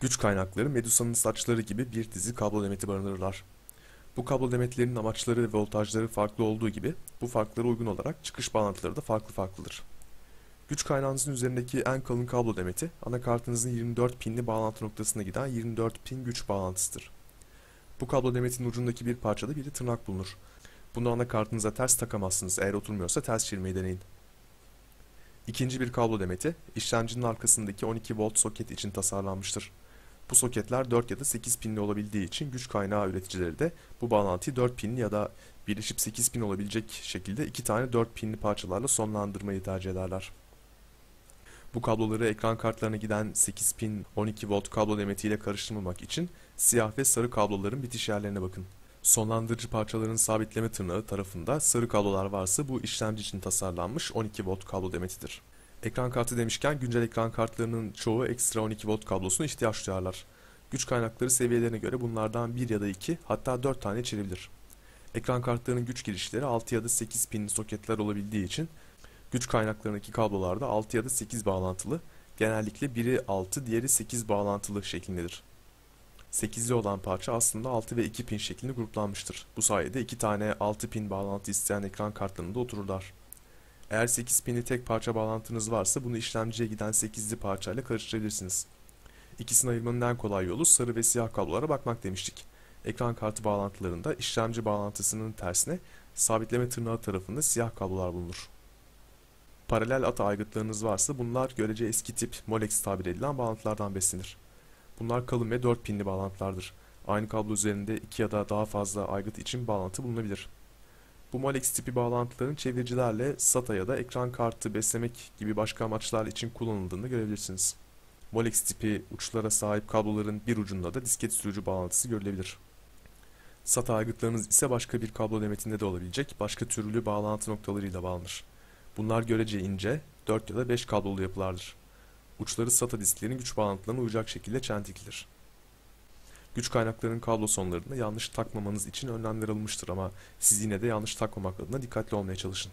Güç kaynakları Medusa'nın saçları gibi bir dizi kablo demeti barındırırlar. Bu kablo demetlerinin amaçları ve voltajları farklı olduğu gibi bu farklara uygun olarak çıkış bağlantıları da farklı farklıdır. Güç kaynağınızın üzerindeki en kalın kablo demeti anakartınızın 24 pinli bağlantı noktasına giden 24 pin güç bağlantısıdır. Bu kablo demetinin ucundaki bir parçada bir de tırnak bulunur. Bunu anakartınıza ters takamazsınız eğer oturmuyorsa ters çevirmeyi deneyin. İkinci bir kablo demeti işlemcinin arkasındaki 12 volt soket için tasarlanmıştır. Bu soketler 4 ya da 8 pinli olabildiği için güç kaynağı üreticileri de bu bağlantıyı 4 pinli ya da birleşip 8 pin olabilecek şekilde iki tane 4 pinli parçalarla sonlandırmayı tercih ederler. Bu kabloları ekran kartlarına giden 8 pin 12 volt kablo demetiyle karıştırmamak için siyah ve sarı kabloların bitiş yerlerine bakın. Sonlandırıcı parçaların sabitleme tırnağı tarafında sarı kablolar varsa bu işlemci için tasarlanmış 12 volt kablo demetidir. Ekran kartı demişken güncel ekran kartlarının çoğu ekstra 12 volt kablosuna ihtiyaç duyarlar. Güç kaynakları seviyelerine göre bunlardan 1 ya da 2 hatta 4 tane içerebilir. Ekran kartlarının güç girişleri 6 ya da 8 pinli soketler olabildiği için güç kaynaklarındaki kablolarda 6 ya da 8 bağlantılı, genellikle biri 6 diğeri 8 bağlantılı şeklindedir. 8'li olan parça aslında 6 ve 2 pin şeklinde gruplanmıştır. Bu sayede 2 tane 6 pin bağlantı isteyen ekran kartlarında otururlar. Eğer 8 pinli tek parça bağlantınız varsa bunu işlemciye giden 8'li parçayla karıştırabilirsiniz. İkisini ayırmanın en kolay yolu sarı ve siyah kablolara bakmak demiştik. Ekran kartı bağlantılarında işlemci bağlantısının tersine sabitleme tırnağı tarafında siyah kablolar bulunur. Paralel ata aygıtlarınız varsa bunlar görece eski tip Molex tabir edilen bağlantılardan beslenir. Bunlar kalın ve 4 pinli bağlantılardır. Aynı kablo üzerinde 2 ya da daha fazla aygıt için bağlantı bulunabilir. Bu Molex tipi bağlantıların çeviricilerle SATA ya da ekran kartı beslemek gibi başka amaçlar için kullanıldığını görebilirsiniz. Molex tipi uçlara sahip kabloların bir ucunda da disket sürücü bağlantısı görülebilir. SATA aygıtlarınız ise başka bir kablo demetinde de olabilecek başka türlü bağlantı noktalarıyla bağlanır. Bunlar görece ince, 4 ya da 5 kablolu yapılardır. Uçları SATA disklerin güç bağlantılarına uyacak şekilde çentiklidir. Güç kaynaklarının kablo sonlarında yanlış takmamanız için önlemler alınmıştır ama siz yine de yanlış takmamak adına dikkatli olmaya çalışın.